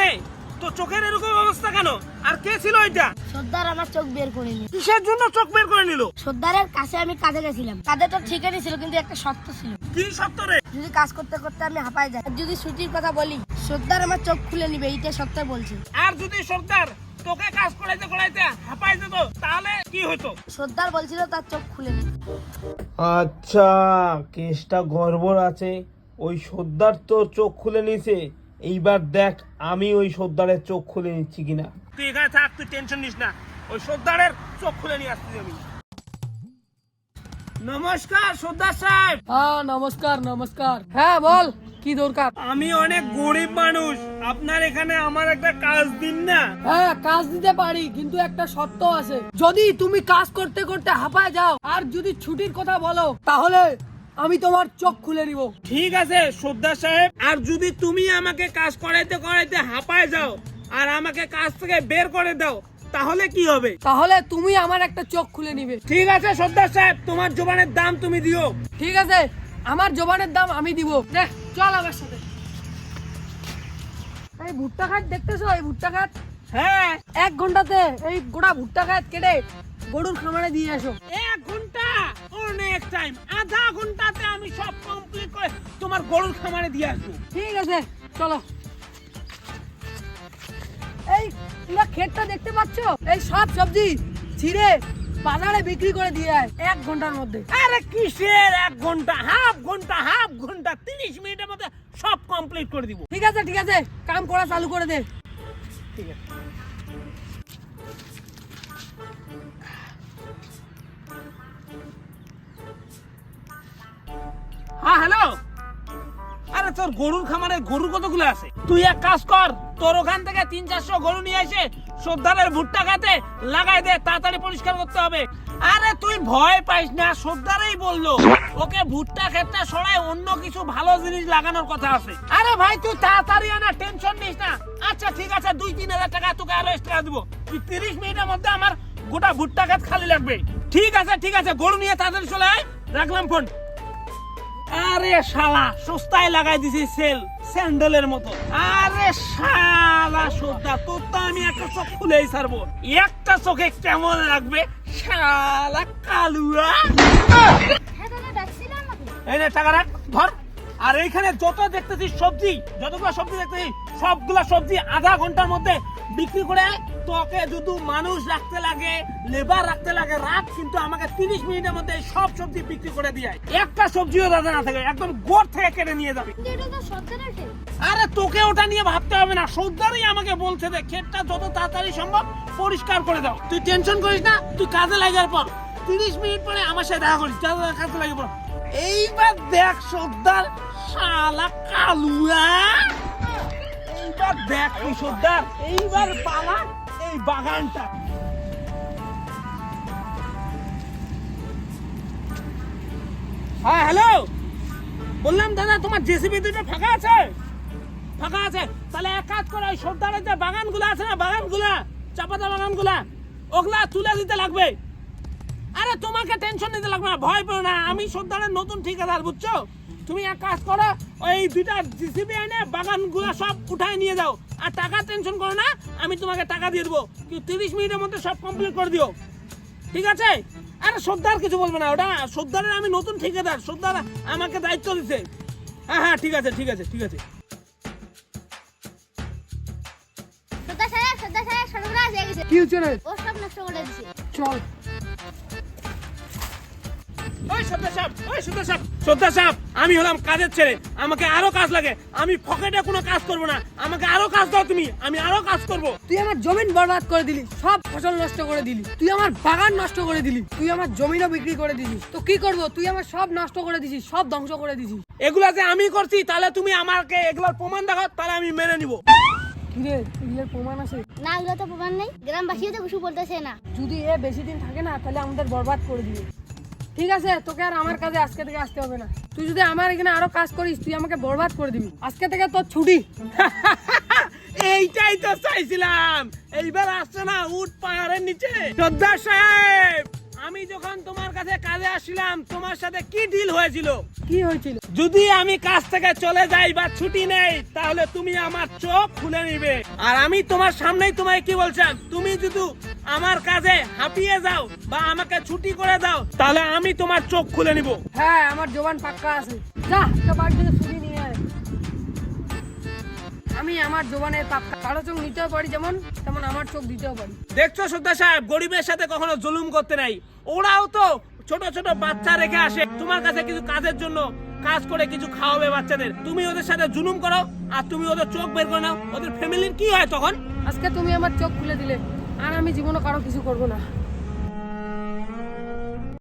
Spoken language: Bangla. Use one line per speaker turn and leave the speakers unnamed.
রে তো চোখের এরকম অবস্থা কেন? আর কে ছিল এটা?
সর্দার আমার চোখ বের করে নিল।
কিসের জন্য চোখ বের করে নিল?
সর্দারের কাছে আমি কাজে গেছিলাম। কাজে তো ঠিকই ছিল কিন্তু একটা শর্ত ছিল।
কি সত্য রে?
যদি কাজ করতে করতে আমি হাঁপাই যাই যদি ছুটির কথা বলি সর্দার আমার চোখ খুলে নিবে এইটা সত্য বলছে।
আর যদি সরকার তোকে কাজ করাইতে করাইতে হাঁপাই যেত তাহলে কি হতো?
সর্দার বলছিল তার চোখ খুলে নিবে
আচ্ছা কেসটা গড়বড় আছে। ওই সর্দার তো চোখ খুলে নিছে। এইবার দেখ আমি ওই সর্দারের চোখ খুলে নিচ্ছি কিনা।
তুই এখানে থাক তুই টেনশন নিস না। ওই সর্দারের চোখ খুলে নিয়ে আসছি আমি। নমস্কার সর্দার সাহেব।
হ্যাঁ নমস্কার নমস্কার। হ্যাঁ বল কি দরকার?
আমি অনেক গরিব মানুষ আপনার এখানে আমার একটা কাজ দিন না।
হ্যাঁ কাজ দিতে পারি কিন্তু একটা শর্ত আছে। যদি তুমি কাজ করতে করতে হাঁপায় যাও আর যদি ছুটির কথা বলো তাহলে আমি তোমার চোখ খুলে নিব।
ঠিক আছে সর্দার সাহেব। আর যদি তুমি আমাকে কাজ করাইতে করাইতে হাঁপায় যাও আর আমাকে কাজ থেকে বের করে দাও তাহলে কি হবে?
তাহলে তুমি আমার একটা চোখ খুলে নিবে।
ঠিক আছে সর্দার সাহেব তোমার জোবানের দাম তুমি দিও।
ঠিক আছে আমার জবানের দাম আমি দিব। নে, চল আমার সাথে। এই ভুট্টা খাত দেখতেছো? এই ভুট্টা খাত
হ্যাঁ।
এক ঘন্টাতে এই গোটা ভুট্টা খাত কেটে গরুর খামারে দিয়ে আসো।
এক অনেক টাইম আধা ঘন্টাতে আমি সব কমপ্লিট করে তোমার গরুর খামারে দিয়ে আসব।
ঠিক আছে চলো। এই তোমরা ক্ষেতটা দেখতে পাচ্ছ? এই সব সবজি ছিঁড়ে বাজারে বিক্রি করে দিয়ে আয় এক ঘণ্টার মধ্যে।
আরে কিসের এক ঘণ্টা? হাফ ঘণ্টা হাফ ঘণ্টা তিরিশ মিনিটের মধ্যে সব কমপ্লিট করে দিব।
ঠিক আছে ঠিক আছে কাম করা চালু করে দে।
ঠিক আছে। হ্যালো? আরে তোর গরুর খামারে গরু কতগুলো আছে? তুই এক কাজ কর, তোর ওখান থেকে তিন চারশো গরু নিয়ে এসে সর্দারের ভুট্টা খাতে লাগাই দে, তাড়াতাড়ি পরিষ্কার করতে হবে। আরে তুই ভয় পাইস না সর্দারেই বলল, ওকে ভুট্টা ক্ষেতটা সরাই অন্য কিছু ভালো জিনিস লাগানোর কথা আছে। আরে ভাই, তুই তাড়াতাড়ি আনা, টেনশন নিস না। আচ্ছা ঠিক আছে, দুই তিন হাজার টাকা তোকে আরও এক্সট্রা দিব। তুই তিরিশ মিনিটের মধ্যে আমার গোটা ভুট্টা ক্ষেত খালি লাগবে। ঠিক আছে ঠিক আছে, গরু নিয়ে তাড়াতাড়ি চলে রাখলাম ফোন আরে শালা, সস্তায় লাগাই দিছি সেল, স্যান্ডেলের মতো। আরে শালা সর্দার তো আমি একটা চোখ খুলেই ছাড়বো। একটা চোখে কেমন লাগবে শালা কালুয়া। এই নে টাকা রাখ, ধর। আর এইখানে যত দেখতেছি সবজি, যতগুলো সবজি দেখতেছি, সবগুলা সবজি আধা ঘণ্টার মধ্যে বিক্রি করে তোকে যদি মানুষ রাখতে লাগে লেবার রাখতে লাগে রাত কিন্তু আমাকে তিরিশ মিনিটের মধ্যে সব সবজি বিক্রি করে দিয়ে। একটা সবজিও দাদা না থাকে একদম গোড় থেকে কেটে নিয়ে যাবে। আরে তোকে ওটা নিয়ে ভাবতে হবে না সর্দারই আমাকে বলছে যে ক্ষেতটা যত তাড়াতাড়ি সম্ভব পরিষ্কার করে দাও। তুই টেনশন করিস না তুই কাজে লাগার পর তিরিশ মিনিট পরে আমার সাথে দেখা করিস কাজে লাগে পর এইবার দেখ সর্দার শালা কালুয়া এইবার দেখ তুই সর্দার এইবার পালা এই বাগানটা। হ্যাঁ হ্যালো বললাম, দাদা, তোমার জেসিবি দুটো ফাঁকা আছে? ফাঁকা আছে। তাহলে এক কাজ করো ওই সর্দারের যে বাগানগুলো আছে না? বাগানগুলা, চাপাতা বাগানগুলা, ওগুলা তুলে দিতে লাগবে। আরে, তোমাকে টেনশন নিতে লাগবে না, ভয় পেও না। আমি সর্দারের নতুন ঠিকাদার, বুঝছ? তুমি এক কাজ করো ওই দুইটা জিসিবি এনে বাগানগুলো সব উঠায় নিয়ে যাও। আর টাকা টেনশন করো না আমি তোমাকে টাকা দিয়ে দেবো। তিরিশ মিনিটের মধ্যে সব কমপ্লিট করে দিও। ঠিক আছে? আরে সর্দার কিছু বলবে না ওটা সর্দারের আমি নতুন ঠিকাদার সর্দার আমাকে দায়িত্ব দিছে। হ্যাঁ হ্যাঁ ঠিক আছে ঠিক আছে ঠিক আছে।
কি হচ্ছে রে?
ও সব নষ্ট করে দিছে।
চল।
ওই সর্দার সাহেব ওই সর্দার সাহেব সর্দার সাহেব আমি হলাম কাজের ছেলে আমাকে আরও কাজ লাগে আমি পকেটে কোনো কাজ করব না আমাকে আরও কাজ দাও তুমি আমি আরও কাজ করব।
তুই আমার জমিন বরবাদ করে দিলি সব ফসল নষ্ট করে দিলি তুই আমার বাগান নষ্ট করে দিলি তুই আমার জমিনও বিক্রি করে দিলি তো কি করব? তুই আমার সব নষ্ট করে দিছিস সব ধ্বংস করে দিছিস।
এগুলা যে আমি করছি তাহলে তুমি আমাকে এগুলোর প্রমাণ দেখাও তাহলে আমি মেনে নিব।
কিরে এগুলোর প্রমাণ আছে?
না এগুলো তো প্রমাণ নেই। গ্রামবাসীও তো কিছু বলতেছে না।
যদি এ বেশি দিন থাকে না তাহলে আমাদের বরবাদ করে দিবে। ঠিক আছে তোকে আর আমার কাজে আজকে থেকে আসতে হবে না। তুই যদি আমার এখানে আরও কাজ করিস তুই আমাকে বরবাদ করে দিবি। আজকে থেকে তোর ছুটি।
এইটাই তো চাইছিলাম। এইবার আসছে না উঠ পাহাড়ের নিচে। সর্দার সাহেব আমি যখন তোমার কাছে কাজে আসছিলাম তোমার সাথে কি ডিল হয়েছিল?
কি হয়েছিল?
যদি আমি কাজ থেকে চলে যাই বা ছুটি নেই তাহলে তুমি আমার চোখ খুলে নিবে। আর আমি তোমার সামনেই তোমায় কি বলছিলাম? তুমি যদি আমার কাজে হাঁপিয়ে যাও বা আমাকে ছুটি করে দাও তাহলে আমি তোমার চোখ খুলে নিব।
হ্যাঁ আমার জবান পাক্কা আছে। যা তো ছুটি নিয়ে আয়। আমি আমার জবানের পাক্কা কারও চোখ নিতেও পারি যেমন তেমন আমার চোখ দিতেও পারি।
দেখছ সর্দার সাহেব গরিবের সাথে কখনো জুলুম করতে নাই। ওরাও তো ছোট ছোট বাচ্চা রেখে আসে। তোমার কাছে কিছু কাজের জন্য কাজ করে কিছু খাওয়াবে বাচ্চাদের। তুমি ওদের সাথে জুলুম করো আর তুমি ওদের চোখ বের করে নাও। ওদের ফ্যামিলির কি হয় তখন?
আজকে তুমি আমার চোখ খুলে দিলে। আর আমি জীবনে কারও কিছু করব না।